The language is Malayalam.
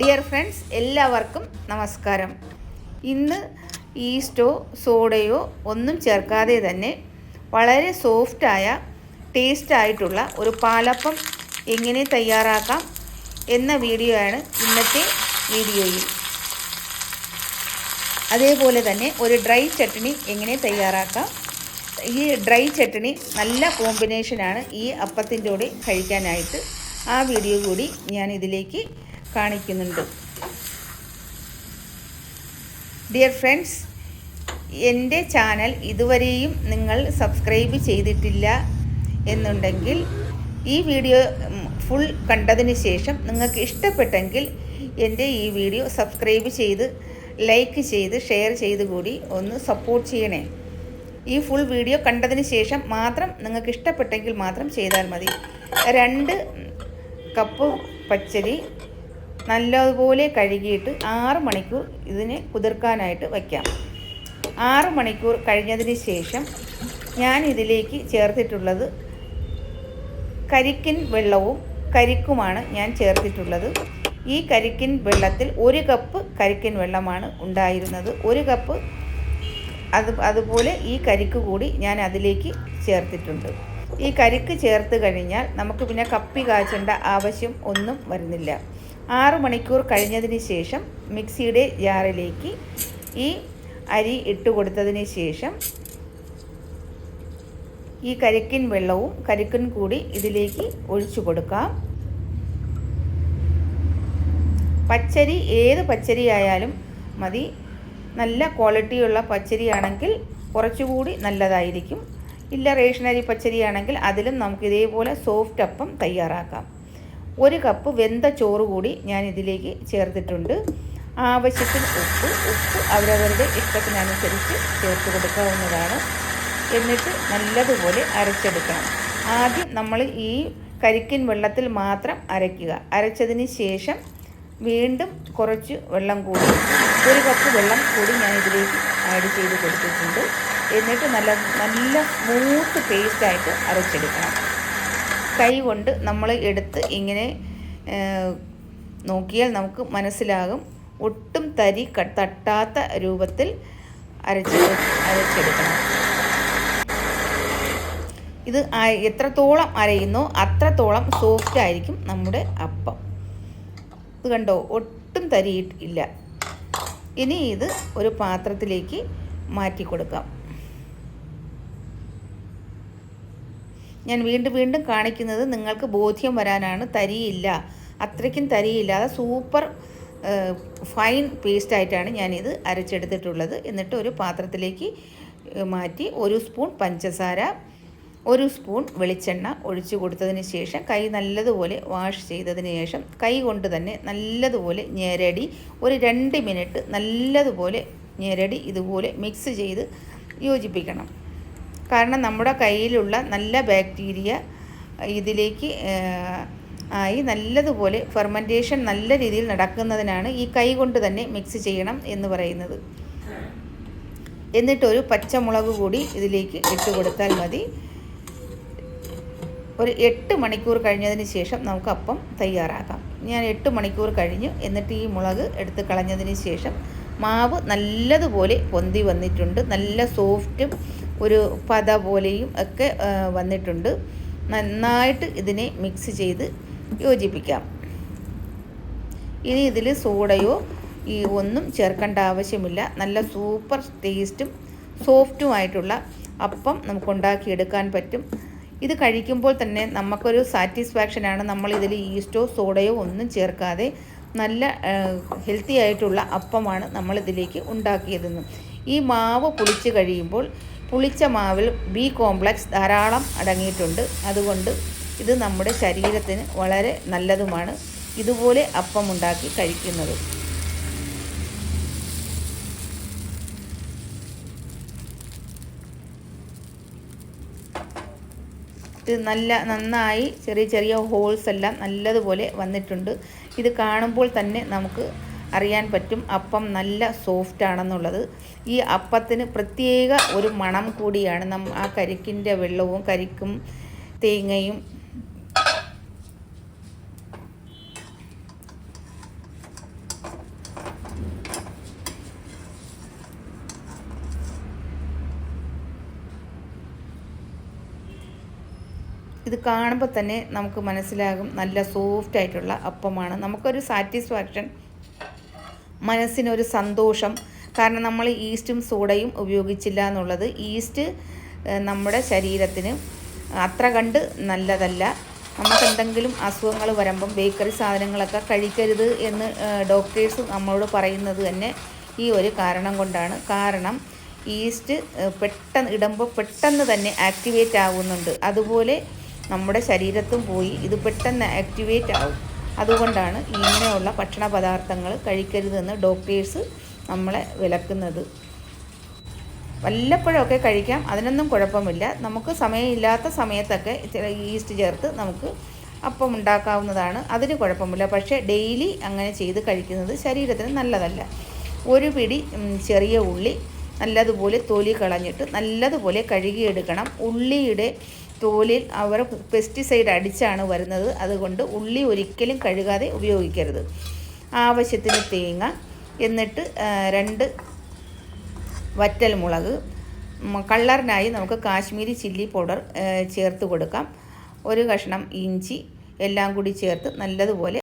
ഡിയർ ഫ്രണ്ട്സ് എല്ലാവർക്കും നമസ്കാരം. ഇന്ന് ഈസ്റ്റോ സോഡയോ ഒന്നും ചേർക്കാതെ തന്നെ വളരെ സോഫ്റ്റായ ടേസ്റ്റ് ആയിട്ടുള്ള ഒരു പാലപ്പം എങ്ങനെ തയ്യാറാക്കാം എന്ന വീഡിയോ ആണ് ഇന്നത്തെ വീഡിയോയിൽ അതേപോലെ തന്നെ ഒരു ഡ്രൈ ചട്നി എങ്ങനെ തയ്യാറാക്കാം. ഈ ഡ്രൈ ചട്നി നല്ല കോമ്പിനേഷനാണ് ഈ അപ്പത്തിന്റെ കൂടെ കഴിക്കാനായിട്ട്. ആ വീഡിയോ കൂടി ഞാൻ ഇതിലേക്ക് കാണിക്കുന്നുണ്ട്. ഡിയർ ഫ്രണ്ട്സ് എന്റെ ചാനൽ ഇതുവരെയും നിങ്ങൾ സബ്സ്ക്രൈബ് ചെയ്തിട്ടില്ല എന്നുണ്ടെങ്കിൽ ഈ വീഡിയോ ഫുൾ കണ്ടതിന് ശേഷം നിങ്ങൾക്ക് ഇഷ്ടപ്പെട്ടെങ്കിൽ എന്റെ ഈ വീഡിയോ സബ്സ്ക്രൈബ് ചെയ്ത് ലൈക്ക് ചെയ്ത് ഷെയർ ചെയ്ത് കൂടി ഒന്ന് സപ്പോർട്ട് ചെയ്യണേ. ഈ ഫുൾ വീഡിയോ കണ്ടതിന് ശേഷം മാത്രം നിങ്ങൾക്ക് ഇഷ്ടപ്പെട്ടെങ്കിൽ മാത്രം ചെയ്താൽ മതി. രണ്ട് കപ്പ് പച്ചരി നല്ലതുപോലെ കഴുകിയിട്ട് ആറ് മണിക്കൂർ ഇതിനെ കുതിർക്കാനായിട്ട് വയ്ക്കാം. ആറ് മണിക്കൂർ കഴിഞ്ഞതിന് ശേഷം ഞാൻ ഇതിലേക്ക് ചേർത്തിട്ടുള്ളത് കരിക്കിൻ വെള്ളവും കരിക്കുമാണ് ഞാൻ ചേർത്തിട്ടുള്ളത്. ഈ കരിക്കിൻ വെള്ളത്തിൽ ഒരു കപ്പ് കരിക്കിൻ വെള്ളമാണ് ഉണ്ടായിരുന്നത്. ഒരു കപ്പ് അത് അതുപോലെ ഈ കരിക്ക് കൂടി ഞാൻ അതിലേക്ക് ചേർത്തിട്ടുണ്ട്. ഈ കരിക്ക് ചേർത്ത് കഴിഞ്ഞാൽ നമുക്ക് പിന്നെ കപ്പി കാച്ചേണ്ട ആവശ്യം ഒന്നും വരുന്നില്ല. ആറ് മണിക്കൂർ കഴിഞ്ഞതിന് ശേഷം മിക്സിയുടെ ജാറിലേക്ക് ഈ അരി ഇട്ട് കൊടുത്തതിന് ശേഷം ഈ കരിക്കിൻ വെള്ളവും കരിക്കിൻ കൂടി ഇതിലേക്ക് ഒഴിച്ചു കൊടുക്കാം. പച്ചരി ഏത് പച്ചരി ആയാലും മതി. നല്ല ക്വാളിറ്റിയുള്ള പച്ചരിയാണെങ്കിൽ കുറച്ചുകൂടി നല്ലതായിരിക്കും. ഇല്ല റേഷനരി പച്ചരിയാണെങ്കിൽ അതിലും നമുക്ക് ഇതേപോലെ സോഫ്റ്റ് അപ്പം തയ്യാറാക്കാം. ഒരു കപ്പ് വെന്ത ചോറ് കൂടി ഞാൻ ഇതിലേക്ക് ചേർത്തിട്ടുണ്ട്. ആവശ്യത്തിന് ഉപ്പ് ഉപ്പ് അവരവരുടെ ഇഷ്ടത്തിനനുസരിച്ച് ചേർത്ത് കൊടുക്കാവുന്നതാണ്. എന്നിട്ട് നല്ലതുപോലെ അരച്ചെടുക്കണം. ആദ്യം നമ്മൾ ഈ കരിക്കിൻ വെള്ളത്തിൽ മാത്രം അരയ്ക്കുക. അരച്ചതിന് ശേഷം വീണ്ടും കുറച്ച് വെള്ളം കൂടി ഒരു കപ്പ് വെള്ളം കൂടി ഞാൻ ഇതിലേക്ക് ആഡ് ചെയ്ത് കൊടുത്തിട്ടുണ്ട്. എന്നിട്ട് നല്ല നല്ല സ്മൂത്ത് പേസ്റ്റായിട്ട് അരച്ചെടുക്കണം. കൈ കൊണ്ട് നമ്മൾ എടുത്ത് ഇങ്ങനെ നോക്കിയാൽ നമുക്ക് മനസ്സിലാകും. ഒട്ടും തരി തട്ടാത്ത രൂപത്തിൽ അരച്ച് അരച്ചെടുക്കണം. ഇത് എത്രത്തോളം അരയുന്നോ അത്രത്തോളം സോഫ്റ്റ് ആയിരിക്കും നമ്മുടെ അപ്പം. ഇത് കണ്ടോ? ഒട്ടും തരിയിട്ടില്ല ഇനി ഇത് ഒരു പാത്രത്തിലേക്ക് മാറ്റി കൊടുക്കാം ഞാൻ വീണ്ടും വീണ്ടും കാണിക്കുന്നത് നിങ്ങൾക്ക് ബോധ്യം വരാനാണ്. തരിയില്ല. അത്രയ്ക്കും തരിയില്ലാതെ സൂപ്പർ ഫൈൻ പേസ്റ്റായിട്ടാണ് ഞാനിത് അരച്ചെടുത്തിട്ടുള്ളത്. എന്നിട്ട് ഒരു പാത്രത്തിലേക്ക് മാറ്റി ഒരു സ്പൂൺ പഞ്ചസാര ഒരു സ്പൂൺ വെളിച്ചെണ്ണ ഒഴിച്ചു കൊടുത്തതിന് ശേഷം കൈ നല്ലതുപോലെ വാഷ് ചെയ്തതിന് ശേഷം കൈ കൊണ്ട് തന്നെ നല്ലതുപോലെ ഞെരടി ഒരു രണ്ട് മിനിറ്റ് നല്ലതുപോലെ ഞെരടി ഇതുപോലെ മിക്സ് ചെയ്ത് യോജിപ്പിക്കണം. കാരണം നമ്മുടെ കയ്യിലുള്ള നല്ല ബാക്ടീരിയ ഇതിലേക്ക് ആയി നല്ലതുപോലെ ഫെർമെന്റേഷൻ നല്ല രീതിയിൽ നടക്കുന്നതിനാണ് ഈ കൈ കൊണ്ട് തന്നെ മിക്സ് ചെയ്യണം എന്ന് പറയുന്നത്. എന്നിട്ടൊരു പച്ചമുളക് കൂടി ഇതിലേക്ക് ഇട്ട് കൊടുത്താൽ മതി. ഒരു എട്ട് മണിക്കൂർ കഴിഞ്ഞതിന് ശേഷം നമുക്ക് അപ്പം തയ്യാറാക്കാം. ഞാൻ എട്ട് മണിക്കൂർ കഴിഞ്ഞു. എന്നിട്ട് ഈ മുളക് എടുത്ത് കളഞ്ഞതിന് ശേഷം മാവ് നല്ലതുപോലെ പൊന്തി വന്നിട്ടുണ്ട്. നല്ല സോഫ്റ്റും ഒരു പത പോലെയും ഒക്കെ വന്നിട്ടുണ്ട്. നന്നായിട്ട് ഇതിനെ മിക്സ് ചെയ്ത് യോജിപ്പിക്കാം. ഇനി ഇതിൽ സോഡയോ ഈ ഒന്നും ചേർക്കേണ്ട ആവശ്യമില്ല. നല്ല സൂപ്പർ ടേസ്റ്റും സോഫ്റ്റുമായിട്ടുള്ള അപ്പം നമുക്ക് ഉണ്ടാക്കിയെടുക്കാൻ പറ്റും. ഇത് കഴിക്കുമ്പോൾ തന്നെ നമുക്കൊരു സാറ്റിസ്ഫാക്ഷനാണ് നമ്മൾ ഇതിൽ ഈസ്റ്റോ സോഡയോ ഒന്നും ചേർക്കാതെ നല്ല ഹെൽത്തി ആയിട്ടുള്ള അപ്പമാണ് നമ്മളിതിലേക്ക് ഉണ്ടാക്കിയതെന്നും. ഈ മാവ് പുളിച്ച് കഴിയുമ്പോൾ പുളിച്ച മാവിൽ ബി കോംപ്ലക്സ് ധാരാളം അടങ്ങിയിട്ടുണ്ട്. അതുകൊണ്ട് ഇത് നമ്മുടെ ശരീരത്തിന് വളരെ നല്ലതുമാണ്. ഇതുപോലെ അപ്പം ഉണ്ടാക്കി കഴിക്കുന്നത്. ഇത് നല്ല നന്നായി ചെറിയ ചെറിയ ഹോൾസ് എല്ലാം നല്ലതുപോലെ വന്നിട്ടുണ്ട്. ഇത് കാണുമ്പോൾ തന്നെ നമുക്ക് അറിയാൻ പറ്റും. അപ്പം നല്ല സോഫ്റ്റ് ആണെന്നുള്ളത്. ഈ അപ്പത്തിന് പ്രത്യേക ഒരു മണം കൂടിയാണ്. നം ആ കരിക്കിന്റെ വെള്ളവും കരിക്കും തേങ്ങയും. ഇത് കാണുമ്പോൾ തന്നെ നമുക്ക് മനസ്സിലാകും. നല്ല സോഫ്റ്റ് ആയിട്ടുള്ള അപ്പമാണ്. നമുക്കൊരു സാറ്റിസ്ഫാക്ഷൻ മനസ്സിനൊരു സന്തോഷം. കാരണം നമ്മൾ ഈസ്റ്റും സോഡയും ഉപയോഗിച്ചില്ല എന്നുള്ളത് ഈസ്റ്റ് നമ്മുടെ ശരീരത്തിന് അത്ര കണ്ട് നല്ലതല്ല. നമുക്ക് എന്തെങ്കിലും അസുഖങ്ങൾ വരുമ്പം ബേക്കറി സാധനങ്ങളൊക്കെ കഴിക്കരുത് എന്ന് ഡോക്ടേഴ്സ് നമ്മളോട് പറയുന്നത് തന്നെ ഈ ഒരു കാരണം കൊണ്ടാണ്. കാരണം ഈസ്റ്റ് പെട്ടെന്ന് ഇടുമ്പോൾ പെട്ടെന്ന് തന്നെ ആക്ടിവേറ്റ് ആകുന്നുണ്ട് അതുപോലെ നമ്മുടെ ശരീരത്തും പോയി ഇത് പെട്ടെന്ന് ആക്ടിവേറ്റ് ആവും. അതുകൊണ്ടാണ് ഇങ്ങനെയുള്ള ഭക്ഷണ പദാർത്ഥങ്ങൾ കഴിക്കരുതെന്ന് ഡോക്ടേഴ്സ് നമ്മളെ വിലക്കുന്നത്. വല്ലപ്പോഴൊക്കെ കഴിക്കാം അതിനൊന്നും കുഴപ്പമില്ല. നമുക്ക് സമയമില്ലാത്ത സമയത്തൊക്കെ ഈസ്റ്റ് ചേർത്ത് നമുക്ക് അപ്പം ഉണ്ടാക്കാവുന്നതാണ്. അതിന് കുഴപ്പമില്ല. പക്ഷേ ഡെയിലി അങ്ങനെ ചെയ്ത് കഴിക്കുന്നത് ശരീരത്തിന് നല്ലതല്ല. ഒരു പിടി ചെറിയ ഉള്ളി നല്ലതുപോലെ തൊലി കളഞ്ഞിട്ട് നല്ലതുപോലെ കഴുകിയെടുക്കണം. ഉള്ളിയുടെ തോലിൽ അവർ പെസ്റ്റിസൈഡ് അടിച്ചാണ് വരുന്നത്. അതുകൊണ്ട് ഉള്ളി ഒരിക്കലും കഴുകാതെ ഉപയോഗിക്കരുത്. ആവശ്യത്തിന് തേങ്ങ എന്നിട്ട് രണ്ട് വറ്റൽ മുളക് കള്ളറിനായി നമുക്ക് കാശ്മീരി ചില്ലി പൗഡർ ചേർത്ത് കൊടുക്കാം. ഒരു കഷ്ണം ഇഞ്ചി എല്ലാം കൂടി ചേർത്ത് നല്ലതുപോലെ